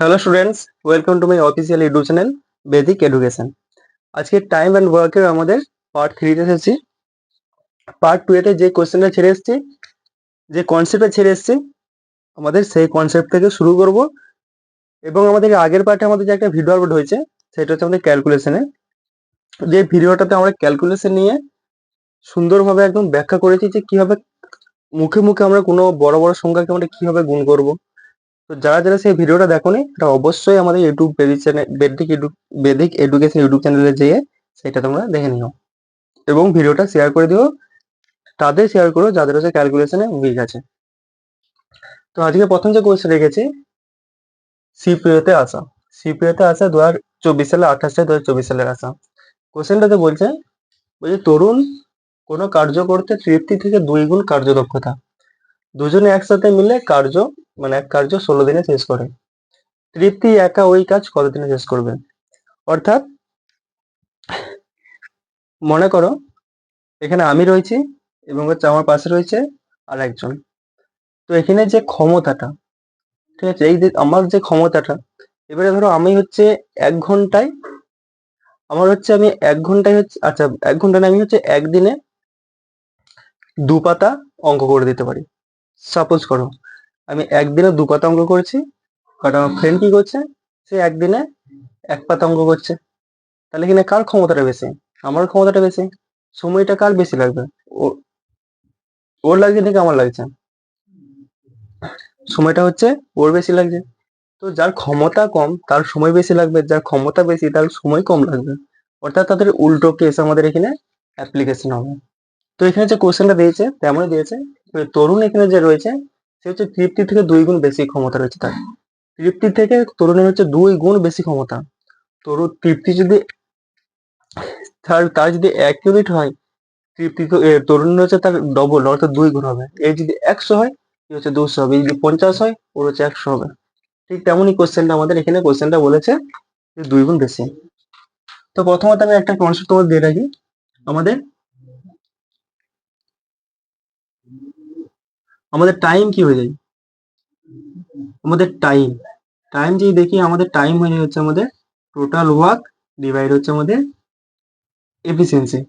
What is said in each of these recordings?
Hello students welcome to my official YouTube channel Vedic education আজকে time and ওয়ার্কের আমাদের part থ্রিতে এসেছি। পার্ট টু এতে যে কোয়েশ্চেনটা ছেড়ে এসেছি, যে কনসেপ্টটা ছেড়ে এসেছি, আমাদের সেই কনসেপ্ট থেকে শুরু করব। এবং আমাদের আগের পার্টে আমাদের যে একটা ভিডিও আপলোড হয়েছে, সেটা হচ্ছে আমাদের ক্যালকুলেশনে যে ভিডিওটাতে আমরা ক্যালকুলেশন নিয়ে সুন্দরভাবে একদম ব্যাখ্যা করেছি যে কীভাবে মুখে মুখে আমরা কোনো বড় বড় সংখ্যাকে আমরা কীভাবে গুণ করব। তো যারা যারা সেই ভিডিওটা দেখোনি, তারা অবশ্যই আমাদের YouTube Vedic channel Vedic Vedic education YouTube চ্যানেলে যেয়ে সেটা তোমরা দেখে নিও। এবং ভিডিওটা শেয়ার করে দিও, তাদের শেয়ার করো যাদের হচ্ছে ক্যালকুলেশনে উইক আছে। তো আজকে প্রথম যে কোয়েশ্চেন রেখেছি সিপিওতে আসা। সিপিওতে আসা দু হাজার চব্বিশ সালে আঠাশ সালে দু হাজার চব্বিশ সালের আসা। কোয়েশ্চেনটাতে বলছে বলছে, তরুণ কোনো কার্য করতে তৃপ্তি থেকে দুই গুণ কার্যদক্ষতা। দুজনে একসাথে মিলে কার্য মানে এক কার্য ষোলো দিনে শেষ করে। তৃপ্তি একা ওই কাজ কতদিনে শেষ করবে? অর্থাৎ, মনে করো, এখানে আমি রয়েছি এবং হচ্ছে আমার পাশে রয়েছে আর একজন। তো এখানে যে ক্ষমতাটা, ঠিক আছে, এই আমার যে ক্ষমতাটা, এবারে ধরো আমি হচ্ছে এক ঘন্টায়, আমার হচ্ছে আমি এক ঘন্টায় হচ্ছে আচ্ছা এক ঘণ্টা না, আমি হচ্ছে একদিনে দু পাতা অঙ্ক করে দিতে পারি। সাপোজ করো, আমি একদিনে দু পাতা অঙ্ক করেছি বাট আমার ফ্রেন্ড কি করছে? সে একদিনে এক পাতা অঙ্ক করছে। তাহলে কিনা কার ক্ষমতাটা বেশি? আমার ক্ষমতাটা বেশি। সময়টা কার বেশি লাগবে? ওর লাগছে নাকি আমার লাগছে? সময়টা হচ্ছে ওর বেশি লাগছে। তো যার ক্ষমতা কম, তার সময় বেশি লাগবে। যার ক্ষমতা বেশি, তার সময় কম লাগবে। অর্থাৎ তাদের উল্টো কেস আমাদের এখানে অ্যাপ্লিকেশন হবে। তো এখানে যে কোশ্চেনটা দিয়েছে, তেমনই দিয়েছে। তরুণ এখানে যে রয়েছে, সে হচ্ছে তৃপ্তি থেকে দুই গুণ বেশি ক্ষমতা রয়েছে তার। তৃপ্তি থেকে তরুণের হচ্ছে দুই গুণ বেশি ক্ষমতা। তরুণ তৃপ্তি যদি তার তার যদি এক ইউনিট হয়, তৃপ্তি তরুণ হচ্ছে তার ডবল অর্থাৎ দুই গুণ হবে। এই যদি একশো হয়, এ হচ্ছে দুশো হবে। এই যদি পঞ্চাশ হয়, ওর হচ্ছে একশো হবে। ঠিক তেমনই কোশ্চেনটা আমাদের এখানে কোশ্চেনটা বলেছে যে দুই গুণ বেশি। তো প্রথমত আমি একটা কনসেপ্ট তোমাদের দিয়ে রাখি। আমাদের আমাদের টাইম কি হয়ে যায়? আমাদের টাইম টাইম যদি দেখি, আমাদের টাইম হয়ে যায় হচ্ছে আমাদের টোটাল ওয়ার্ক ডিভাইড হচ্ছে আমাদের এফিসিয়েন্সি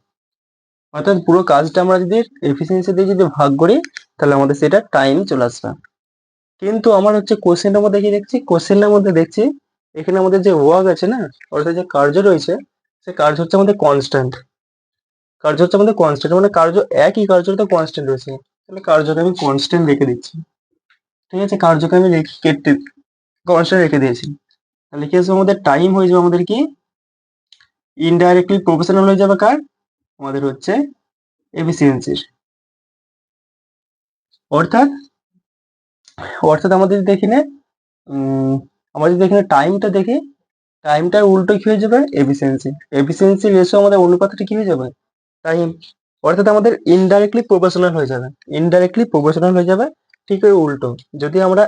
অর্থাৎ পুরো কাজটা আমরা যদি এফিসিয়েন্সি দিয়ে যদি ভাগ করি, তাহলে আমাদের সেটা টাইম চলে আসবে। কিন্তু আমার হচ্ছে কোশ্চেনের মধ্যে কি দেখছি? কোশ্চেনের মধ্যে দেখছি, এখানে আমাদের যে ওয়ার্ক আছে না অর্থাৎ যে কার্য রয়েছে, সে কার্য হচ্ছে আমাদের কনস্ট্যান্ট কার্য হচ্ছে আমাদের কনস্ট্যান্ট মানে কার্য একই কার্যটা কনস্ট্যান্ট রয়েছে। তাহলে কার্যকে আমি কনস্ট্যান্ট রেখে দিচ্ছি। ঠিক আছে? কার্যকে আমি কনস্ট্যান্ট রেখে দিয়েছি। তাহলে কি আসবে আমাদের টাইম হয়ে যাবে আমাদের কি? ইনডাইরেক্টলি প্রফেশনাল হয়ে যাবে কার? আমাদের হচ্ছে এফিসিয়েন্সির অর্থাৎ অর্থাৎ আমাদের দেখি না উম, আমরা যদি এখানে টাইমটা দেখি টাইমটার উল্টো কি হয়ে যাবে? এফিসিয়েন্সি এফিসিয়েন্সি রেশিও আমাদের অনুপাতটা কি হয়ে যাবে? টাইম অর্থাৎ আমাদের ইনডাইরেক্টলি প্রফেশনাল হয়ে যাবে। ইনডাইরেক্টলি প্রফেশনাল হয়ে যাবে, ঠিক ওই উল্টো। যদি আমরা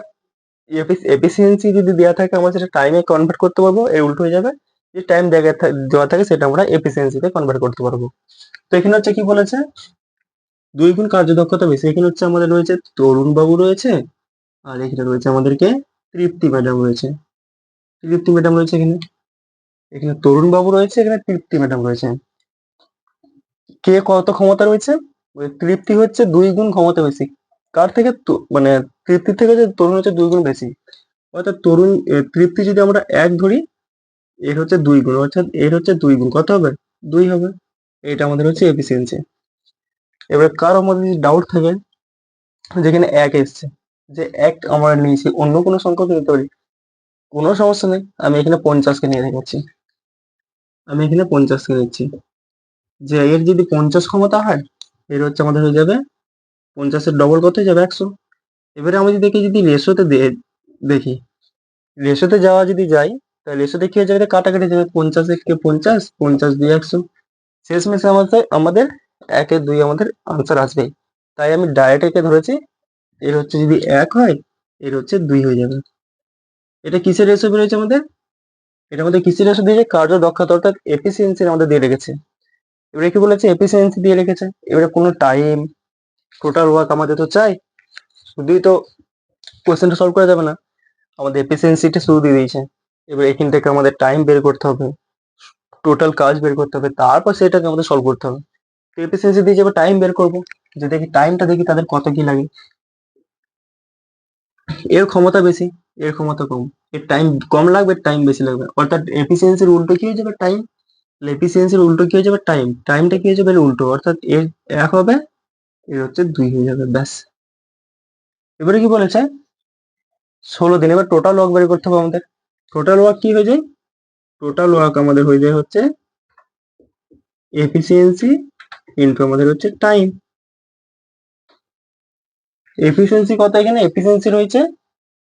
এফিসিয়েন্সি যদি দেওয়া থাকে, আমরা সেটা টাইমে কনভার্ট করতে পারব এর উল্টো হয়ে যাবে। যে টাইম দেওয়া থাকে, সেটা আমরা এফিসিয়েন্সিতে কনভার্ট করতে পারব। তো এখানে হচ্ছে কি বলেছে? দুই গুণ কার্যদক্ষতা বেশি। এখানে হচ্ছে আমাদের রয়েছে তরুণ বাবু রয়েছে, আর এখানে রয়েছে আমাদেরকে তৃপ্তি ম্যাডাম রয়েছে। তৃপ্তি ম্যাডাম রয়েছে এখানে। এখানে তরুণ বাবু রয়েছে, এখানে তৃপ্তি ম্যাডাম রয়েছে। কে কত ক্ষমতা রয়েছে? তৃপ্তি হচ্ছে দুই গুণ ক্ষমতা বেশি। কার থেকে মানে তৃপ্তি থেকে যে তরুণ হচ্ছে দুই গুণ বেশি? অর্থাৎ তরুণ তৃপ্তি যদি আমরা এক ধরি এর হচ্ছে দুই গুণ, অর্থাৎ এর হচ্ছে দুই গুণ। কত হবে? দুই হবে। এটা আমাদের হচ্ছে এফিসিয়েন্সি এবার কার আমাদের যদি ডাউট থাকে, যেখানে এক এসছে, যে এক আমরা নিয়েছি, অন্য কোনো সংখ্যাকে নিতে পারি কোনো সমস্যা নেই। আমি এখানে পঞ্চাশকে নিয়ে রেখেছি আমি এখানে পঞ্চাশকে নিচ্ছি। যে এর যদি পঞ্চাশ ক্ষমতা হয়, এর হচ্ছে আমাদের হয়ে যাবে পঞ্চাশের ডবল কত হয়ে যাবে? একশো। এবারে আমি যদি দেখি, যদি রেশোতে দেখি রেশোতে যাওয়া যদি যাই, তাহলে রেশোতে কি হয়ে যাবে? কাটাকাটি যাবে। পঞ্চাশ একে পঞ্চাশ পঞ্চাশ দুই একশো। শেষমেশে আমাদের আমাদের একে দুই আমাদের আনসার আসবে। তাই আমি ডাইরেক্ট একে ধরেছি, এর হচ্ছে যদি এক হয়, এর হচ্ছে দুই হয়ে যাবে। এটা কিসের রেশো বেরোচ্ছে আমাদের? এটা আমাদের কিসের রেশো দিয়েছে কার্য দক্ষতা, অর্থাৎ এফিসিয়েন্সি আমাদের দিয়ে রেখেছে। এবারে কি বলেছে? এফিসিয়েন্সি দিয়ে রেখেছে। এবারে কোনো টাইম টোটাল ওয়ার্ক আমাদের তো চাই। শুধুই তো কোয়েশ্চেনটা সলভ করা যাবে না। আমাদের এফিসিয়েন্সিটা শুরু দিয়ে দিয়েছে। এবার এখান থেকে আমাদের টাইম বের করতে হবে। টোটাল কাজ বের করতে হবে। তারপর সেটাকে আমাদের সলভ করতে হবে। তো এফিসিয়েন্সি দিয়ে যাবে টাইম বের করব। যে দেখি টাইমটা দেখি তাদের কত কি লাগে। এর ক্ষমতা বেশি, এর ক্ষমতা কম। এর টাইম কম লাগবে টাইম বেশি লাগবে। অর্থাৎ এফিসিয়েন্সির উল্টো কি হয়ে যাবে টাইম এফিসিয়েন্সির উল্টো কি হয়ে যাবে? টাইম টাইমটা কি হয়ে যাবে? উল্টো। অর্থাৎ এর এক হবে, এর হচ্ছে দুই হয়ে যাবে। ব্যাস। এবারে কি বলেছে? ষোলো দিন। এবার টোটাল ওয়ার্ক বের করতে হবে আমাদের। টোটাল ওয়ার্ক কি হয়ে যায়? টোটাল ওয়ার্ক আমাদের হয়ে যায় হচ্ছে এফিসিয়েন্সি ইন্টু আমাদের হচ্ছে টাইম এফিসিয়েন্সি কত এখানে? এফিসিয়েন্সি রয়েছে,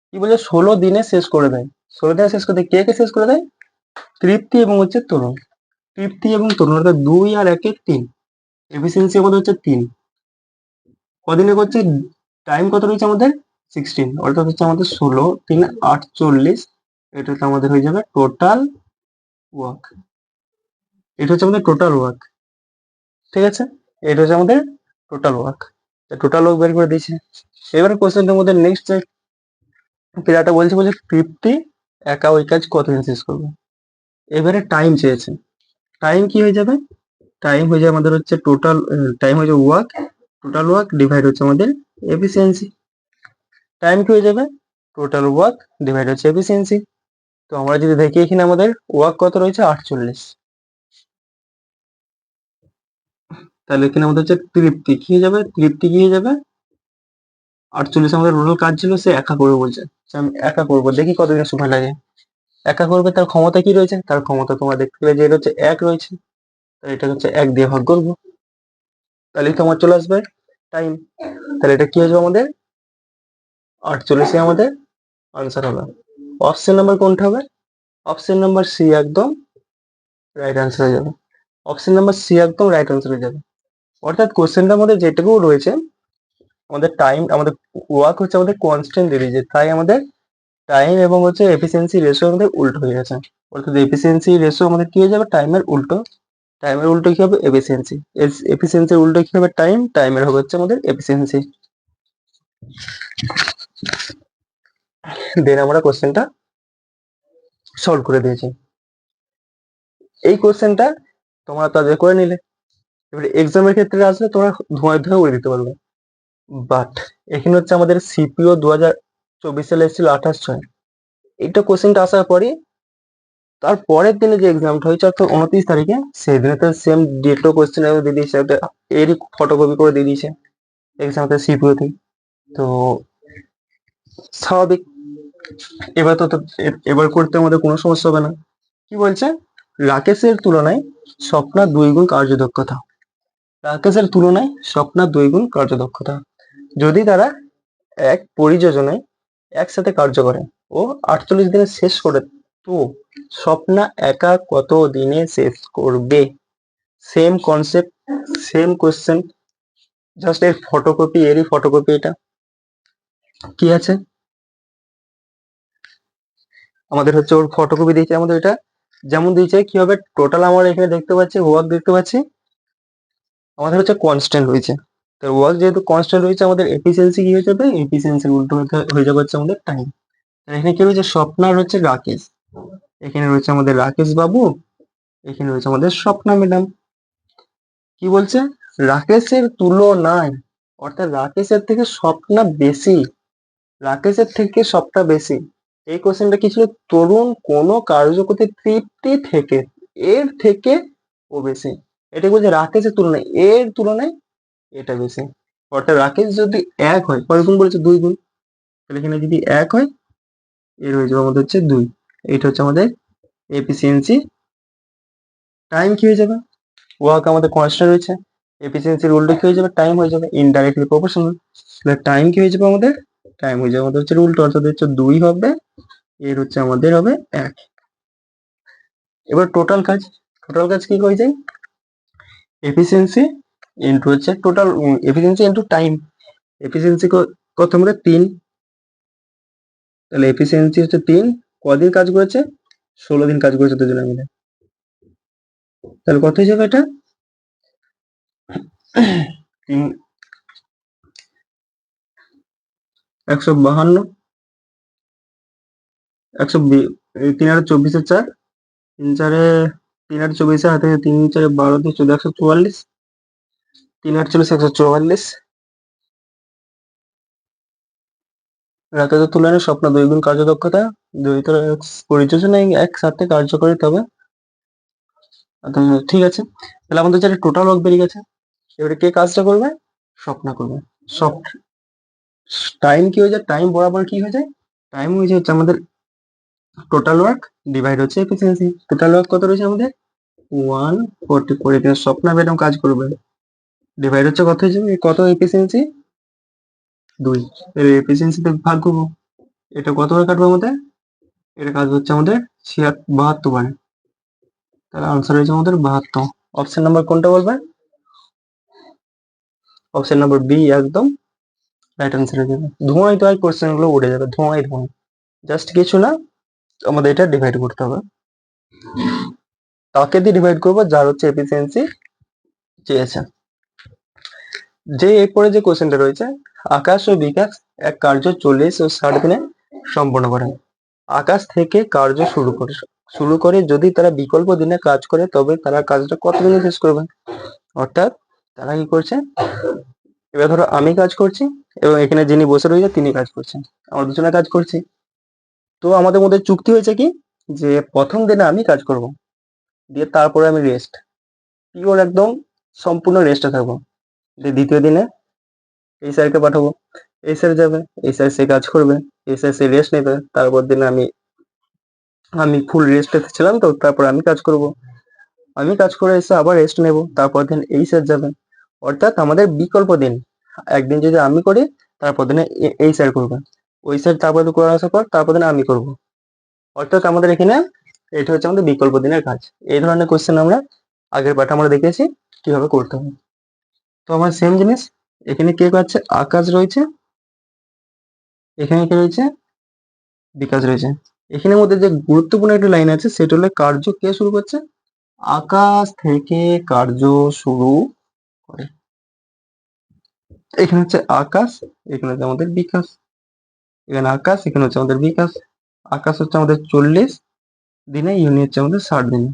কি বলে? ষোলো দিনে শেষ করে দেয়। ষোলো দিনে শেষ করে দেয়। কে কে শেষ করে দেয়? তৃপ্তি এবং হচ্ছে তরুণ। তৃপ্তি এবং তরুণ অর্থাৎ দুই আর একে তিন। এফিসিয়েন্সি আমাদের হচ্ছে তিন। কদিনে করছে টাইম কত রয়েছে আমাদের? সিক্সটিন অর্থাৎ হচ্ছে আমাদের ষোলো তিন আটচল্লিশ এটা হচ্ছে আমাদের হয়ে যাবে টোটাল ওয়ার্ক এটা হচ্ছে আমাদের টোটাল ওয়ার্ক ঠিক আছে? এটা হচ্ছে আমাদের টোটাল ওয়ার্ক টোটাল ওয়ার্ক বের করে দিয়েছে। এবারে কোশ্চেনটার মধ্যে নেক্সট যে প্লেয়ারটা বলছে বলছে তৃপ্তি একা ওই কাজ কতদিন শেষ করবে? এবারে টাইম চেয়েছে। টাইম কি হয়ে যাবে? টাইম হয়ে যাবে আমাদের হচ্ছে টোটাল টাইম হয়ে যাবে ওয়ার্ক টোটাল ওয়ার্ক ডিভাইড হচ্ছে আমাদের এফিসিয়েন্সি টাইম কি হয়ে যাবে? টোটাল ওয়ার্ক ডিভাইড হচ্ছে এফিসিয়েন্সি তো আমরা যদি দেখি এখানে আমাদের ওয়ার্ক কত রয়েছে? আটচল্লিশ। তাহলে এখানে আমাদের হচ্ছে তৃপ্তি কি হয়ে যাবে? তৃপ্তি কি হয়ে যাবে? আটচল্লিশ আমাদের রোল কাজ ছিল সে একা করবে বলছে। আমি একা করব। দেখি কতদিনের সময় লাগে। একা করবে, তার ক্ষমতা কি রয়েছে? তার ক্ষমতা তোমরা দেখতে পেলে যে এটা হচ্ছে এক রয়েছে। তাহলে এটা হচ্ছে এক দিয়ে ভাগ করব। তাহলে তোমার চলে আসবে টাইম তাহলে এটা কি আসবে আমাদের? আটচল্লিশে আমাদের আনসার হবে। অপশন নাম্বার কোনটা হবে? অপশন নাম্বার সি একদম রাইট আনসার হয়ে যাবে। অপশন নাম্বার সি একদম রাইট আনসার হয়ে যাবে। অর্থাৎ কোশ্চেনটার মধ্যে যেটুকু রয়েছে, আমাদের টাইম আমাদের ওয়ার্ক হচ্ছে আমাদের কনস্ট্যান্ট দিয়ে দিয়েছে তাই আমাদের টাইম এবং হচ্ছে এফিসিয়েন্সি রেশো আমাদের উল্টো হয়ে গেছে। অর্থাৎ এফিসিয়েন্সি রেশো আমাদের কি হয়ে যাবে? টাইমের উল্টো। টাইমের উল্টো কি হবে? এফিসিয়েন্সি এফিসিয়েন্সির উল্টো কি হবে? টাইম টাইমের হবে হচ্ছে আমাদের এফিসিয়েন্সি দেন আমরা কোশ্চেনটা সলভ করে দিয়েছি। এই কোশ্চেনটা তোমরা তাদের করে নিলে। এবারে এক্সামের ক্ষেত্রে আসলে তোমরা ধোঁয়ায় ধোঁয়া উড়ে দিতে পারবে। বাট এখানে হচ্ছে আমাদের সিপিও দু হাজার চব্বিশ সালে এসেছিল আঠাশ ছয়। এইটা কোশ্চেনটা আসার পরে তার পরের দিনে যে এক্সামটা হয়েছে অর্থাৎ উনত্রিশ তারিখে, সেই দিনে তো সেম ডেটও কোশ্চেন দিয়ে দিয়েছে। একটা এরই ফটোকপি করে দিয়ে দিয়েছে এক্সামটা সিপিওতে তো স্বাভাবিক। এবার তো এবার করতে আমাদের কোনো সমস্যা হবে না। কি বলছে? রাকেশের তুলনায় স্বপ্নার দুই গুণ কার্যদক্ষতা। রাকেশের তুলনায় স্বপ্নার দুই গুণ কার্যদক্ষতা। যদি তারা এক পরিযোজনায় একসাথে কার্য করে। ও আটচল্লিশ দিনে শেষ করে। তো স্বপ্না একা কত দিনে শেষ করবে? Same concept same question just এর ফটোকপি এরই ফটোকপি এটা। কি আছে? আমাদের হচ্ছে ওর ফটোকপি দিয়েছে, আমাদের এটা যেমন দিয়েছে, কি হবে? টোটাল আমরা এখানে দেখতে পাচ্ছি ওয়ার্ক দেখতে পাচ্ছি। আমাদের হচ্ছে কনস্ট্যান্ট রয়েছে তো ওয়ার্ক যেহেতু কনস্ট্যান্ট রয়েছে, আমাদের এফিসিয়েন্সি কি হয়ে যাবে? এফিসিয়েন্সি উল্টো হয়ে যাবে হচ্ছে আমাদের টাইম এখানে কি রয়েছে? স্বপ্নার হচ্ছে রাকেশ। এখানে রয়েছে আমাদের রাকেশ বাবু, এখানে রয়েছে আমাদের স্বপ্না ম্যাডাম। কি বলছে? রাকেশের তুলনায়, অর্থাৎ রাকেশের থেকে স্বপ্না বেশি। রাকেশের থেকে সবটা বেশি। এই কোশ্চেনটা কি ছিল? তরুণ কোন কার্য তৃপ্তি থেকে, এর থেকে ও বেশি। এটা বলছে? রাকেশের তুলনায়। এর তুলনায় এটা বেশি। অর্থাৎ রাকেশ যদি এক হয় কয় গুণ বলেছে দুই গুণ, তাহলে এখানে যদি এক হয়, এর হয়ে যাবে আমাদের হচ্ছে দুই। এটা হচ্ছে আমাদের এফিসিয়েন্সি টাইম কি হয়ে যাবে? ওয়ার্ক আমাদের কনস্ট্যান্ট রয়েছে। এফিসিয়েন্সির উল্টো কি হয়ে যাবে? টাইম হয়ে যাবে ইনডাইরেক্টলি প্রপোর্শনাল তাহলে টাইম কি হয়ে যাবে আমাদের? টাইম হয়ে যাবে আমাদের হচ্ছে উল্টো অর্থাৎ হচ্ছে দুই হবে, এর হচ্ছে আমাদের হবে এক। এবার টোটাল কাজ। টোটাল কাজ কি হয়ে যায়? এফিসিয়েন্সি ইন্টু হচ্ছে total efficiency into time efficiency কত আমাদের তিন। তাহলে এফিসিয়েন্সি হচ্ছে তিন, কদিন কাজ করেছে? ষোলো দিন কাজ করেছে দুজনে মিলে। তাহলে কত হয়ে যাবে এটা? তিন, একশো বাহান্ন, একশো তিন হাজার চব্বিশের চার, তিন চারে, তিন হাজার চব্বিশে হাতে তিন চারে বারো দিয়ে চোদ্দ, একশো চুয়াল্লিশ। তিন আটচল্লিশ একশো চুয়াল্লিশ। তো তুলনায় স্বপ্ন দুই গুণ কার্যদক্ষতা দুই পরিযোজনা এক সাথে কার্যকরী তবে আহ, ঠিক আছে। তাহলে আমাদের যেটা টোটাল ওয়ার্ক বেরিয়ে গেছে এবারে কে কাজটা করবে? স্বপ্ন করবে। সফট টাইম কি হয়ে যায়? টাইম বরাবর কি হয়ে যায়? টাইম হয়ে যায় হচ্ছে আমাদের টোটাল ওয়ার্ক ডিভাইড হচ্ছে এফিসিয়েন্সি টোটাল ওয়ার্ক কত রয়েছে আমাদের? ওয়ান ফোরটি ফোর এখানে স্বপ্ন ম্যাডাম কাজ করবে। ডিভাইড হচ্ছে কত হয়ে যাবে কত এফিসিয়েন্সি দুই। এর এফিসিয়েন্সিতে ভাগ করব। এটা কত বার কাটবে আমাদের? এটা কাজ হচ্ছে আমাদের ছিয়াত্তর বাহাত্তর বারে। তাহলে আনসার হয়েছে আমাদের বাহাত্তর। অপশন নাম্বার কোনটা বলবে? অপশন নাম্বার বি একদম রাইট আনসার হয়ে যাবে। ধোঁয়াই তো আর কোশ্চেনগুলো উঠে যাবে। ধোঁয়াই ধোঁয়াই জাস্ট কিছু না, আমাদের এটা ডিভাইড করতে হবে। তাকে দিয়ে ডিভাইড করব, যার হচ্ছে এফিসিয়েন্সি চেয়েছে। যে এরপরে যে কোশ্চেনটা রয়েছে, আকাশ ও বিকাশ এক কার্য চল্লিশ ও ষাট দিনে সম্পন্ন করেন। আকাশ থেকে কার্য শুরু করে শুরু করে যদি তারা বিকল্প দিনে কাজ করে, তবে তারা কাজটা কত দিনে শেষ করবে অর্থাৎ তারা কি করছে? এবার ধরো আমি কাজ করছি এবং এখানে যিনি বসে রয়েছে তিনি কাজ করছেন। আমরা দুজনে কাজ করছি। তো আমাদের মধ্যে চুক্তি হয়েছে কি? যে প্রথম দিনে আমি কাজ করব, দিয়ে তারপরে আমি রেস্ট পিওর একদম সম্পূর্ণ রেস্টে থাকব। দ্বিতীয় দিনে এই স্যারকে পাঠাবো। এই স্যার যাবে, এই স্যার সে কাজ করবে, এই স্যার সে রেস্ট নেবে, তারপর দিনে আমি আমি ফুল রেস্টে ছিলাম তো, তারপর আমি কাজ করব। আমি কাজ করে এসে আবার রেস্ট নেব, তারপর দিন এই স্যার যাবেন অর্থাৎ আমাদের বিকল্প দিন, একদিন যদি আমি করি, তারপর দিনে এই স্যার করবে। ওই স্যার তারপর করে আসার পর, তারপর দিনে আমি করব। অর্থাৎ আমাদের এখানে এটা হচ্ছে আমাদের বিকল্প দিনের কাজ। এই ধরনের কোশ্চেন আমরা আগের পাঠে আমরা দেখেছি, কীভাবে করতে হবে। তো আমার সেম জিনিস। এখানে কে আছে আকাশ রয়েছে। এখানে কে রয়েছে? বিকাশ রয়েছে। এখানের মধ্যে যে গুরুত্বপূর্ণ একটা লাইন আছে, সেটা হলো কার্য কে শুরু করছে? আকাশ থেকে কার্য শুরু করে। এখানে হচ্ছে আকাশ, এখানে হচ্ছে আমাদের বিকাশ। এখানে আকাশ, এখানে হচ্ছে আমাদের বিকাশ। আকাশ হচ্ছে আমাদের চল্লিশ। দিনে ইউনি হচ্ছে আমাদের ষাট দিনে।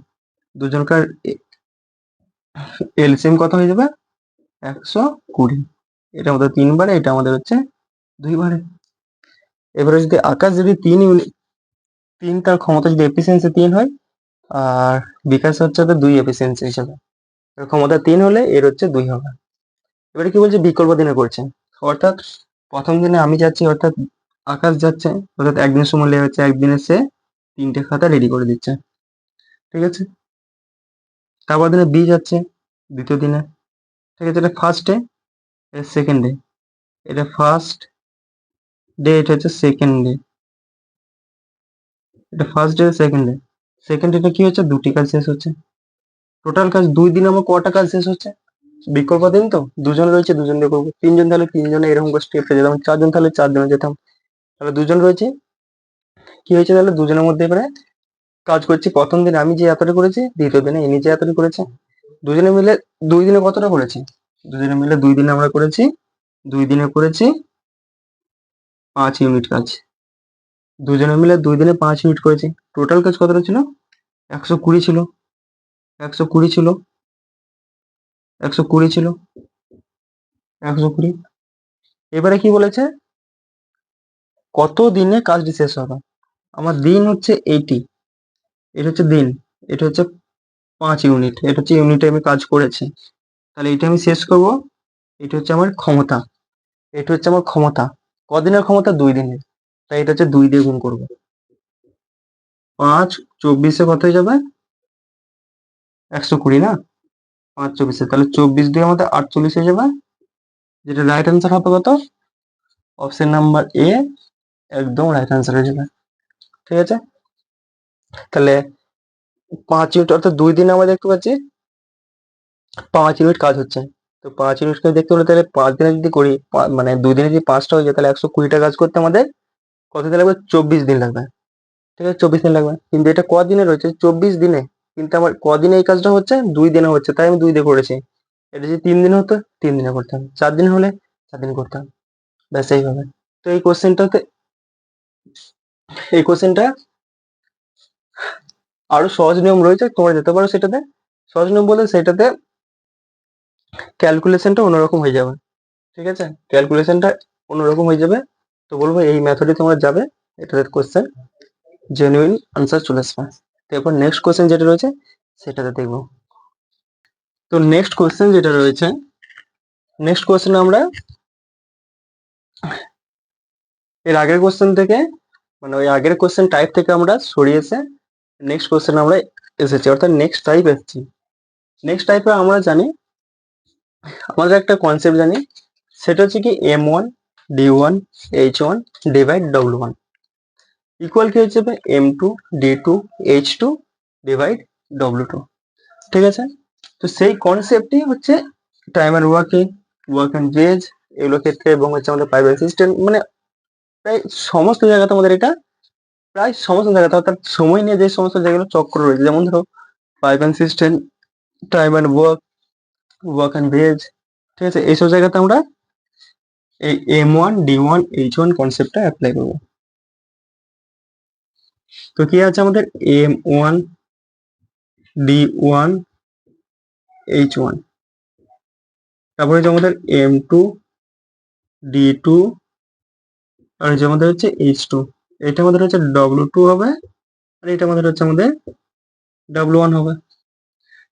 দুজনকার এলসিএম কত হয়ে যাবে। একশো কুড়ি। এটা আমাদের তিনবারে এটা আমাদের হচ্ছে দুইবারে এবারে যদি আকাশ যদি তিন ইউনিট তিন তার ক্ষমতা যদি এফিসিয়েন্সি তিন হয়, আর বিকাশ হচ্ছে দুই এফিসিয়েন্সি হিসাবে। ক্ষমতা তিন হলে এর হচ্ছে দুই হবে। এবারে কি বলছে? বিকল্প দিনে করছে। অর্থাৎ প্রথম দিনে আমি যাচ্ছি, অর্থাৎ আকাশ যাচ্ছে, অর্থাৎ একদিনের সময় লেগে যাচ্ছে একদিনে সে তিনটে খাতা রেডি করে দিচ্ছে। ঠিক আছে? তারপর দিনে বি যাচ্ছে, দ্বিতীয় দিনে ঠিক আছে এটা ফার্স্ট ডে এটা সেকেন্ড ডে এটা ফার্স্ট ডে এটা হচ্ছে সেকেন্ড ডে এটা first day second day second data কি হচ্ছে? দুটি কাজ শেষ হচ্ছে। টোটাল কাজ দুই দিন আমার কটা কাজ শেষ হচ্ছে? বিকল্প দিন তো? দুজন রয়েছে, দুজন দিয়ে করব তিনজন তাহলে তিনজনে এরকম করে স্টেপে যেতাম। চারজন তাহলে চারজনে যেতাম। তাহলে দুজন রয়েছে। কি হয়েছে তাহলে? দুজনের মধ্যে এবারে কাজ করছি। প্রথম দিন আমি যে এতটা করেছি, দ্বিতীয় দিনে ইনি যে এতটা করেছে। দুজনে মিলে দুই দিনে কতটা করেছি? দুজনে মিলে দুই দিনে আমরা করেছি, দুই দিনে করেছি পাঁচ ইউনিট কাজ। দুজনে মিলে দুই দিনে পাঁচ ইউনিট করেছি। টোটাল কাজ কতটা ছিল? একশো কুড়ি ছিল। একশো কুড়ি ছিল। একশো কুড়ি ছিল। একশো কুড়ি। এবারে কি বলেছে? কত দিনে কাজটি শেষ হবে? আমার দিন হচ্ছে এইটি এটা হচ্ছে দিন। এটা হচ্ছে পাঁচ ইউনিট এটা হচ্ছে ইউনিটে আমি কাজ করেছি। তাহলে এটা আমি শেষ করব। এটা হচ্ছে আমার ক্ষমতা। এটা হচ্ছে আমার ক্ষমতা। কদিনের ক্ষমতা? দুই দিনের। তাই এটা হচ্ছে দুই দিয়ে গুণ করব। পাঁচ চব্বিশে কত হয়ে যাবে? একশো কুড়ি, না? পাঁচ চব্বিশে। তাহলে চব্বিশ দিয়ে আমাদের আটচল্লিশ হয়ে যাবে। যেটা রাইট অ্যান্সার হবে কত? অপশন নাম্বার এ একদম রাইট অ্যান্সার হয়ে যাবে। ঠিক আছে? তাহলে পাঁচ ইউনিট অর্থাৎ দুই দিনে আমরা দেখতে পাচ্ছি পাঁচ ইউনিট কাজ হচ্ছে। তো পাঁচ ইউনিট কাজ দেখতে হলে তাহলে পাঁচ দিনে যদি করি মানে দুই দিনে যদি পাঁচটা হয়ে যায়, তাহলে একশো কুড়িটা কাজ করতে আমাদের কত দিন লাগবে? চব্বিশ দিন লাগবে। ঠিক আছে? চব্বিশ দিন লাগবে। কিন্তু এটা কদিনে রয়েছে? চব্বিশ দিনে। কিন্তু আমার কদিনে এই কাজটা হচ্ছে? দুই দিনে হচ্ছে। তাই আমি দুই দিনে করেছি। এটা যদি তিন দিনে হতো, তিন দিনে করতাম। চার দিন হলে চার দিন করতাম। ব্যাস, এইভাবে। তো এই কোশ্চেনটাতে এই কোশ্চেনটা আরও সহজ নিয়ম রয়েছে, তোমরা যেতে পারো সেটাতে। সহজ নিয়ম বলতে সেটাতে ক্যালকুলেশনটা অন্যরকম হয়ে যাবে, ঠিক আছে? ক্যালকুলেশনটা অন্যরকম হয়ে যাবে। তো বলব এই মেথডে তোমরা যাবে, এটাতে কোশ্চেন জেনুইন আনসার চলে আসবে। তারপর নেক্সট কোশ্চেন যেটা রয়েছে, সেটাতে দেখব। তো নেক্সট কোশ্চেন যেটা রয়েছে নেক্সট কোশ্চেন আমরা এর আগের কোশ্চেন থেকে মানে ওই আগের কোশ্চেন টাইপ থেকে আমরা সরিয়েছে নেক্সট কোশ্চেন আমরা এসেছি, অর্থাৎ নেক্সট টাইপ এসেছি। নেক্সট টাইপে আমরা জানি, আমাদের একটা কনসেপ্ট জানি, সেটা হচ্ছে কি M one D one H one divide W one equal কি হচ্ছে M two D two H two divide W two ঠিক আছে? তো সেই কনসেপ্টই হচ্ছে time and working work and wages এগুলোর ক্ষেত্রে এবং হচ্ছে আমাদের পাইপ অ্যাসিস্ট্যান্ট মানে প্রায় সমস্ত জায়গাতে আমাদের এটা প্রায় সমস্ত জায়গাতে অর্থাৎ সময় নিয়ে যে সমস্ত জায়গাগুলো চক্র রয়েছে, যেমন ধরো pipe and system time and work work and wages ঠিক আছে? এইসব জায়গাতে আমরা এই M one D one H one কনসেপ্টটা অ্যাপ্লাই করব। তো কি আছে আমাদের? M one D one H one তারপরে হচ্ছে আমাদের এম টু ডি টু আর হচ্ছে আমাদের হচ্ছে এইচ টু এটা আমাদের হচ্ছে ডব্লু টু হবে, আর এটা আমাদের হচ্ছে আমাদের ডাব্লু ওয়ান হবে।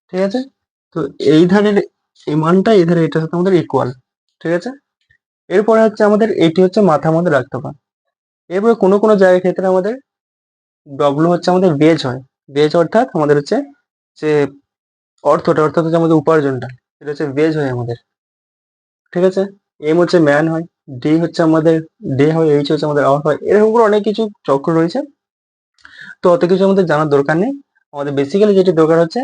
ঠিক আছে? তো এই ধারের এই মানটা, এই ধারে এটার সাথে আমাদের ইকুয়াল ঠিক আছে? এরপরে হচ্ছে আমাদের এটি হচ্ছে মাথার মধ্যে রাখতে হবে। এরপরে কোনো কোনো জায়গার ক্ষেত্রে আমাদের ডব্লু হচ্ছে আমাদের বেজ হয়। বেজ অর্থাৎ আমাদের হচ্ছে যে অর্থটা, অর্থাৎ হচ্ছে আমাদের উপার্জনটা এটা হচ্ছে বেজ হয় আমাদের। ঠিক আছে? এম হচ্ছে ম্যান হয়। ডি হচ্ছে আমাদের ডে হয় এইচ হচ্ছে আমাদের আওয়ার হয় এরকম করে অনেক কিছু চক্র রয়েছে। তো অত কিছু আমাদের জানার দরকার নেই। আমাদের বেসিক্যালি যেটি দরকার হচ্ছে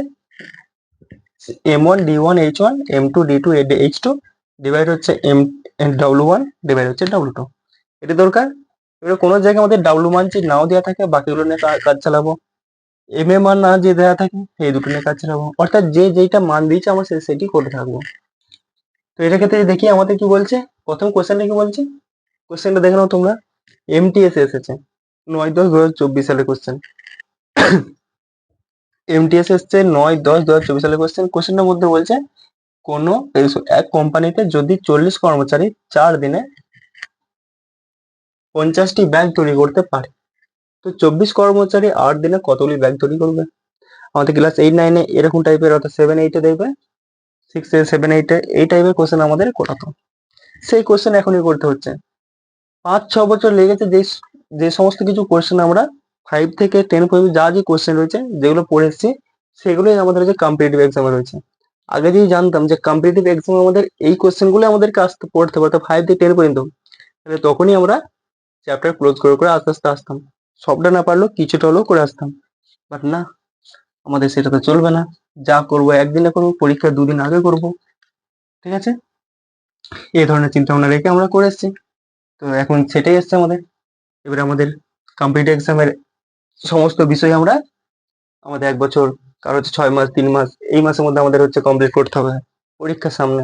M one D one H one M two D two H two divide হচ্ছে এম ডাব্লু ওয়ান ডিভাইড হচ্ছে ডাব্লু টু এটি দরকার। এবার কোনো জায়গায় আমাদের ডাব্লু মান যদি নাও দেওয়া থাকে, বাকিগুলো নিয়ে কাজ চালাবো। এম এ মান না যে দেওয়া থাকে, এই দুটো নিয়ে কাজ চালাবো। অর্থাৎ যে যেইটা মান দিয়েছে, আমরা সেটি করে থাকব। তো এটা ক্ষেত্রে দেখি আমাদের কি বলছে? প্রথম কোশ্চেনটা কি বলছে? কোশ্চেনটা দেখে নাও তোমরা। এমটিএস এসেছে। নয় দশ দু হাজার চব্বিশ সালের কোশ্চেন এমটিএস এসছে নয় দশ দু হাজার চব্বিশ সালের কোশ্চেন কোশ্চেনটার মধ্যে বলছে, কোনো এক কোম্পানিতে যদি চল্লিশ কর্মচারী চার দিনে পঞ্চাশটি ব্যাগ তৈরি করতে পারে, তো চব্বিশ কর্মচারী আট দিনে কতগুলি ব্যাগ তৈরি করবে? আমাদের ক্লাস এইট নাইনে এরকম টাইপের অর্থাৎ সেভেন এইটে দেখবে। সিক্স এ সেভেন এইটে এই টাইপের কোশ্চেন আমাদের করাতো। সেই কোশ্চেন এখনই করতে হচ্ছে। পাঁচ, ছ বছর লেগেছে যে যে সমস্ত কিছু কোশ্চেন আমরা ফাইভ থেকে টেন পর্যন্ত যা যে কোশ্চেন রয়েছে, যেগুলো পড়ে এসেছি, সেগুলোই আমাদের যে কম্পিটিটিভ এক্সামে রয়েছে। আগে যদি জানতাম যে কম্পিটিটিভ এক্সাম আমাদের এই কোশ্চেনগুলো আমাদেরকে আসতে পড়তে পারতো ফাইভ থেকে টেন পর্যন্ত, তাহলে তখনই আমরা চ্যাপ্টার ক্লোজ করে করে আস্তে আস্তে আসতাম। সবটা না পারলেও কিছুটা হলেও করে আসতাম। বাট না আমাদের সেটা তো চলবে না। যা করব একদিনে করব, পরীক্ষা দুদিন আগে করব। ঠিক আছে? এই ধরনের চিন্তা ভাবনা রেখে আমরা করে এসেছি। তো এখন সেটাই এসছে আমাদের। এবারে আমাদের কম্পিটিটিভ এক্সামের সমস্ত বিষয় আমরা আমাদের এক বছর, কারও হচ্ছে ছয় মাস, তিন মাস, এই মাসের মধ্যে আমাদের হচ্ছে কমপ্লিট করতে হবে। পরীক্ষার সামনে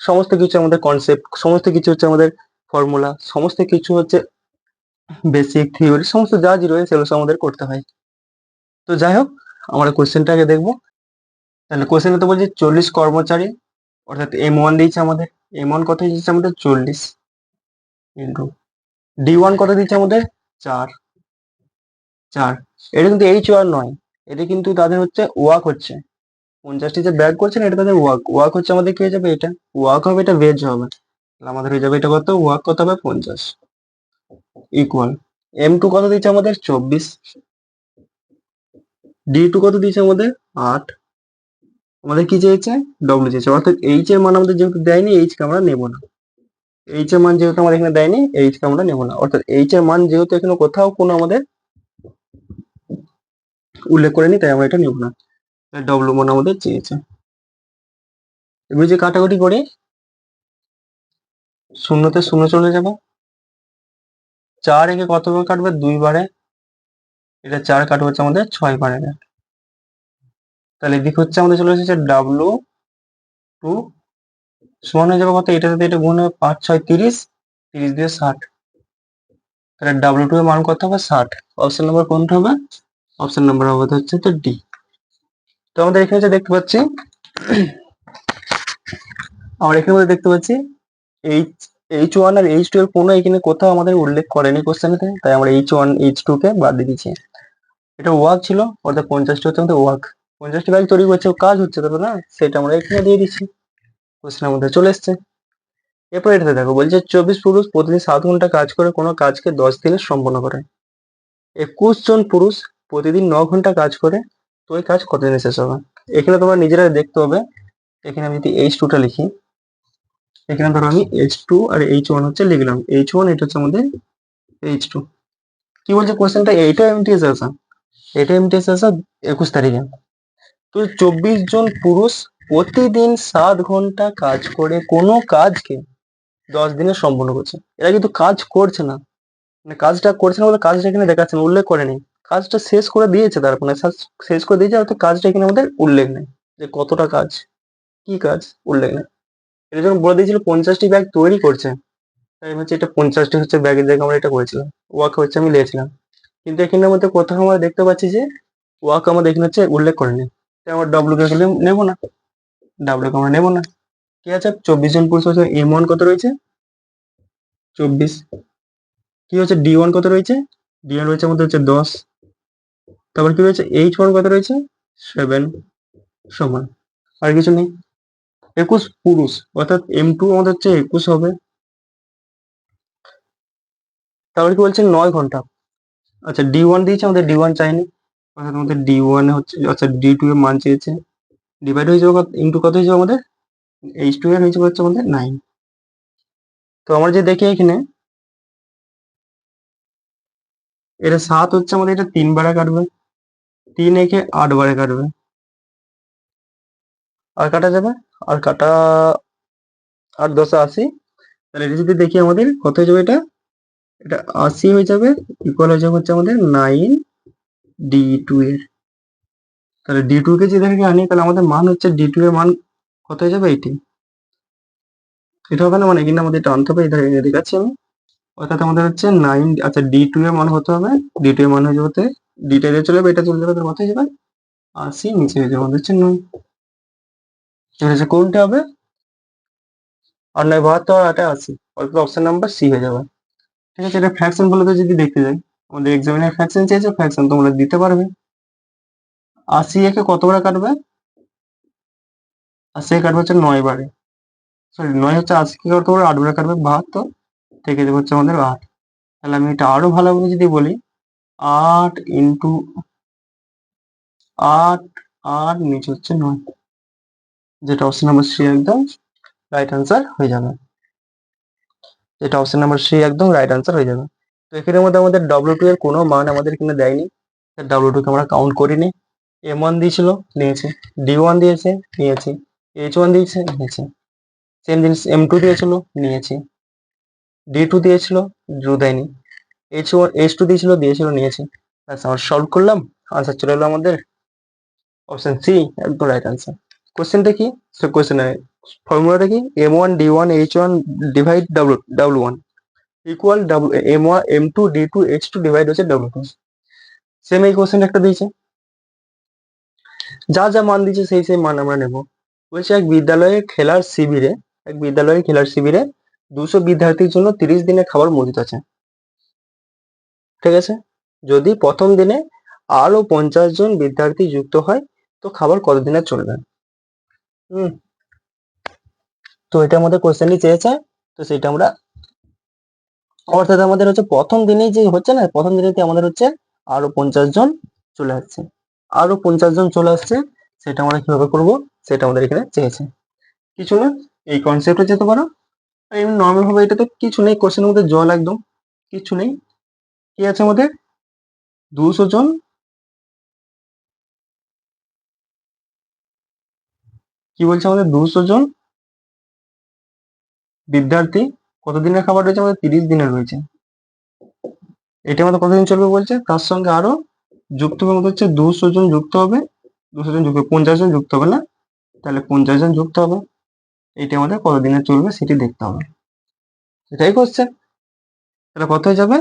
সমস্ত কিছু আমাদের কনসেপ্ট সমস্ত কিছু হচ্ছে আমাদের ফর্মুলা সমস্ত কিছু হচ্ছে বেসিক থিওরি সমস্ত যা যে রয়েছে সেগুলো আমাদের করতে হয়। তো যাই হোক আমরা কোশ্চেনটা আগে দেখব। তাহলে কোশ্চেনে তো বলছি চল্লিশ কর্মচারী, অর্থাৎ এম ওয়ান দিয়েছে আমাদের। এম ওয়ান কত দিচ্ছে আমাদের? চল্লিশ। ইন্টু ডি ওয়ান কত দিচ্ছে আমাদের? চার। চার। এটা কিন্তু এইচ নয়। এটা কিন্তু তাদের হচ্ছে ওয়াক হচ্ছে। পঞ্চাশটি যে ব্যাগ করছে না এটা তাদের ওয়াক ওয়াক হচ্ছে আমাদের কি হয়ে যাবে এটা? ওয়াক হবে, এটা ভেজ হবে। তাহলে আমাদের হয়ে যাবে এটা কত? ওয়াক কত হবে? পঞ্চাশ। ইকুয়াল এম টু কত দিচ্ছে আমাদের? চব্বিশ। ডি টু কত দিয়েছে আমাদের? আট। আমাদের কি চেয়েছে ডব্লিউ চেয়েছে অর্থাৎ এইচ এর মান আমাদের যেহেতু দেয়নি এইচ কে আমরা নেব না। এইচ এর মান যেহেতু আমাদের এখানে দেয়নি এইচ কে আমরা নেব না। অর্থাৎ এইচ এর মান যেহেতু এখানে কোথাও কোনো আমাদের উল্লেখ করেনি, তাই আমরা এটা নেব না। ডব্লিউ মান আমাদের চেয়েছে। এবার যে কাটাকুটি করি, শূন্যতে শূন্য চলে যাবে। চার একে কত বার কাটবে? দুই বারে। এটা চার কাটবে হচ্ছে আমাদের ছয় বারে তাহলে এদিক হচ্ছে আমাদের চলে এসেছে ডাব্লু টু সমান হয়ে যাবে কত? এটার সাথে এটা গুণ হবে পাঁচ, ছয়, তিরিশ তিরিশ দিয়ে ষাট। তাহলে ডাব্লিউ টু এর মান কত হবে? ষাট। অপশন নাম্বার কোনটা হবে? অপশন নাম্বার হবে হচ্ছে তো ডি তো আমাদের এখানে যে দেখতে পাচ্ছি, আমরা এখানে মধ্যে দেখতে পাচ্ছি এইচ এইচ ওয়ান আর এইচ টু এর কোনো এখানে কোথাও আমাদের উল্লেখ করেনি কোশ্চেনেতে তাই আমরা এইচ ওয়ান এইচ টু কে বাদ দিয়ে দিচ্ছি। এটা ওয়াক ছিল অর্থাৎ পঞ্চাশটি হচ্ছে আমাদের ওয়াক পঞ্চাশটি ব্যাগ তৈরি করছে, কাজ হচ্ছে, তারপর না, সেটা আমরা এখানে দিয়ে দিচ্ছি। কোশ্চেনের মধ্যে চলে এসছে। এরপর এটাতে দেখো, বলছে চব্বিশ পুরুষ প্রতিদিন সাত ঘণ্টা কাজ করে, কোনো কাজকে দশ দিনে সম্পন্ন করে। একুশ জন পুরুষ প্রতিদিন ন ঘণ্টা কাজ করে, তো ওই কাজ কতদিনে শেষ হবে? এখানে তোমরা নিজেরা দেখতে হবে। এখানে আমি যদি এইচ টুটা লিখি, এখানে ধরো আমি এইচ টু আর এইচ ওয়ান হচ্ছে লিখলাম। এইচ ওয়ান এটা হচ্ছে আমাদের এইচ টু কি বলছে কোশ্চেনটা এইটা এমটিএস আসা এটা এমটিএস আসা একুশ তারিখে। তো চব্বিশ জন পুরুষ প্রতিদিন সাত ঘণ্টা কাজ করে কোনো কাজকে দশ দিনে সম্পন্ন করছে। এরা কিন্তু কাজ করছে না। মানে কাজটা করছে না বলে কাজটা এখানে দেখাচ্ছে না, উল্লেখ করেনি কাজটা শেষ করে দিয়েছে তার মানে শেষ- করে দিয়েছে, হয়তো কাজটা এখানে আমাদের উল্লেখ নেই। যে কতটা কাজ, কি কাজ, উল্লেখ নেই। এটা যখন বলে দিয়েছিল পঞ্চাশটি ব্যাগ তৈরি করছে, তাই হচ্ছে এটা পঞ্চাশটি হচ্ছে ব্যাগের জায়গায় আমরা এটা করেছিলাম। ওয়াক হচ্ছে আমি লিখেছিলাম। কিন্তু এখানের মধ্যে কোথাও আমরা দেখতে পাচ্ছি যে ওয়াক আমাদের এখানে হচ্ছে উল্লেখ করেনি। তাই আমরা ডাব্লু কে নেব না। ডাব্লু কে আমরা নেব না। ঠিক আছে? চব্বিশ জন পুরুষ হচ্ছে এম ওয়ান কত রয়েছে? চব্বিশ। কি হচ্ছে? ডি ওয়ান কত রয়েছে? ডি ওয়ান রয়েছে আমাদের হচ্ছে দশ। তারপর কি রয়েছে? এইচ ওয়ান কত রয়েছে? সেভেন সমান। আর কিছু নেই। একুশ পুরুষ। অর্থাৎ এম টু আমাদের হচ্ছে একুশ হবে। তারপর কি বলছে? নয় ঘণ্টা। আচ্ছা ডি ওয়ান দিয়েছে আমাদের ডি ওয়ান চাইনি। অর্থাৎ আমাদের ডি ওয়ানে হচ্ছে আচ্ছা ডি টু এর মান চেয়েছে। ডিভাইড হয়ে যাবে ইন্টু কত হয়ে যাবে আমাদের? এইচ টু এর হয়ে যাবে হচ্ছে আমাদের নাইন তো আমরা যে দেখি এখানে, এটা সাত হচ্ছে আমাদের, এটা তিন বারে কাটবে। তিন একে আট বারে কাটবে। আর কাটা যাবে? আর কাটা আট দশে আশি। তাহলে এটা যদি দেখি আমাদের, কত হয়ে যাবে এটা? এটা আশি হয়ে যাবে ইকুয়াল হয়ে যাবে হচ্ছে আমাদের নাইন ডি টু এর। তাহলে ডি টু কে যদি আনি, তাহলে আমাদের মান হচ্ছে ডি টু এর মান কত হয়ে যাবে? এইটি এটা হবে না মানে কিন্তু আমাদের এটা আনতে হবে এটা দেখাচ্ছি আমি। অর্থাৎ আমাদের হচ্ছে নাইন আচ্ছা ডি টু এর মান হতে হবে ডি টু এর মান হয়ে যাবে ডিটা এটা চলে যাবে, এটা চলে যাবে তার হয়ে যাবে? আশি, নিচে হয়ে যাবে আমাদের হচ্ছে নয় এবার হচ্ছে কোনটা হবে? আর নয়, বাহাত্তর আটে আশি। অর্থাৎ অপশন নাম্বার সি হয়ে যাবে। ঠিক আছে, এটা ফ্র্যাকশন বলে তো যদি দেখতে যাই, আমাদের এক্সামিনের ফ্র্যাকশন চেয়েছে ফ্র্যাকশন তোমরা দিতে পারবে। আশি একে কতবার কাটবে? আশি কাটবে হচ্ছে নয় বারে। সরি নয় হচ্ছে আশি কে কত আট বারে কাটবে বাহাত্তর। থেকে দেবে হচ্ছে আমাদের আট। তাহলে আমি এটা আরও ভালোভাবে যদি বলি, আট ইন্টু আট আট নিচে হচ্ছে নয়। যেটা অপশন নাম্বার সি একদম রাইট আনসার হয়ে যাবে। যেটা অপশন নাম্বার সি একদম রাইট আনসার হয়ে যাবে। তো এখানের মধ্যে আমাদের ডব্লিউ টু এর কোনো মান আমাদের এখানে দেয়নি। ডব্লিউ টু কে আমরা কাউন্ট করিনি। এম ওয়ান দিয়েছিল, নিয়েছি। ডি ওয়ান দিয়েছে, নিয়েছি। এইচ ওয়ান দিয়েছে, নিয়েছি। সেম জিনিস এম টু দিয়েছিল, নিয়েছি। ডি টু দিয়েছিল ডু দেয়নি। এইচ ওয়ান এইচ টু দিয়েছিল দিয়েছিল, নিয়েছি। ব্যাস, আমরা সলভ করলাম। আনসার চলে এলো আমাদের। অপশন সি একদম রাইট আনসার কোশ্চেনটা কি? কোশ্চেন ফর্মুলাটা কি? M one D one H one divide W W one equal W M one M two D two H two divide হচ্ছে ডাব্লু টু সেম এই কোশ্চেন একটা দিয়েছে। যা যা মান দিয়েছে, সেই সেই মান আমরা নেব। বলছে এক বিদ্যালয়ে খেলার শিবিরে, এক বিদ্যালয়ে খেলার শিবিরে দুশো বিদ্যার্থীর জন্য তিরিশ দিনের খাবার মজুত আছে। ঠিক আছে? যদি প্রথম দিনে আরও পঞ্চাশ জন বিদ্যার্থী যুক্ত হয়, তো খাবার কত দিনে চলবে? হুম। তো এটা আমাদের কোশ্চেনই চেয়েছে, তো সেটা আমরা অর্থাৎ আমাদের হচ্ছে প্রথম দিনেই যে হচ্ছে না, প্রথম দিনেতে আমাদের হচ্ছে আরও পঞ্চাশ জন চলে আসছে। আরও পঞ্চাশ জন চলে আসছে, সেটা আমরা কীভাবে করব, সেটা আমাদের এখানে চেয়েছে। কিছু না, এই কনসেপ্টে যেতে পারো। এমনি নর্মাল ভাবে এটা তো কিছু নেই কোশ্চেনের মধ্যে জল একদম, কিছু নেই। কি আছে আমাদের? দুশো জন কি বলছে আমাদের দুশো জন? বিদ্যার্থী কত দিনের খাবার রয়েছে আমাদের? তিরিশ দিনের রয়েছে। এটা আমাদের কতদিন চলবে বলছে? তার সঙ্গে আরও যুক্ত হবে আমাদের হচ্ছে দুশো জন যুক্ত হবে। দুশো জন যুক্ত, পঞ্চাশ জন যুক্ত হবে না? তাহলে পঞ্চাশ জন যুক্ত হবে। এটা আমাদের কতদিনে চলবে সেটি দেখতে হবে। এটাই কোশ্চেন তাহলে কত হয়ে যাবে?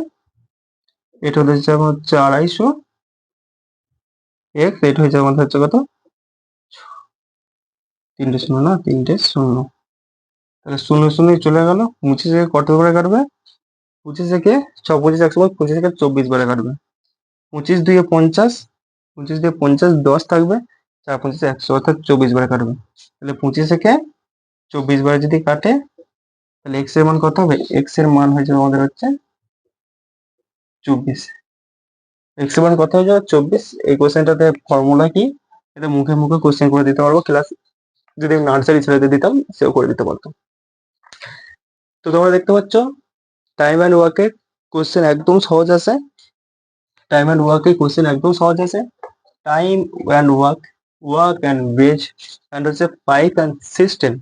এটা হচ্ছে আড়াইশো। এক্স এটা হয়ে যাবে আমাদের হচ্ছে কত? তিনটে শূন্য না? তিনটে শূন্য। তাহলে শূন্য শূন্য চলে গেল। পঁচিশ থেকে কত করে কাটবে? পঁচিশ থেকে ছ, পঁচিশ একশো পঁচিশ থেকে চব্বিশ বারে কাটবে। পঁচিশ দুইয়ে পঞ্চাশ, পঁচিশ দিয়ে পঞ্চাশ দশ থাকবে, চার পঁচিশ একশো অর্থাৎ চব্বিশ বারে কাটবে। তাহলে পঁচিশ থেকে চব্বিশ বারে যদি কাটে, তাহলে এক্সের মান কত হবে? এক্সের মান হয়ে যাবে আমাদের হচ্ছে চব্বিশ। এক্সের মান কত হয়ে যাবে? চব্বিশ। এই কোশ্চেনটাতে ফর্মুলা কি? এটা মুখে মুখে কোশ্চেন করে দিতে পারব। ক্লাস যদি আমি নার্সারি ছেলেদের দিতাম, সেও করে দিতে পারতো। তো তোমরা দেখতে পাচ্ছ টাইম অ্যান্ড ওয়ার্কের কোশ্চেন একদম সহজ আছে। টাইম অ্যান্ড ওয়ার্কের কোশ্চেন একদম সহজ আছে। Time and work work and wages and হচ্ছে pipe and system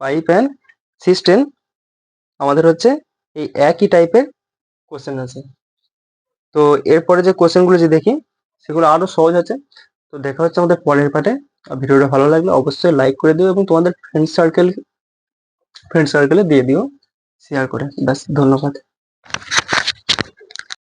pipe and system আমাদের হচ্ছে এই একই টাইপের কোশ্চেন আছে। তো এরপরে যে কোশ্চেনগুলো যে দেখি, সেগুলো আরও সহজ আছে। তো দেখা হচ্ছে আমাদের পরের পার্টে ভিডিওটা ভালো লাগলে অবশ্যই লাইক করে দিও এবং তোমাদের ফ্রেন্ড সার্কেল ফ্রেন্ড সার্কেলে দিয়ে দিও। শেয়ার করে। ব্যাস, ধন্যবাদ।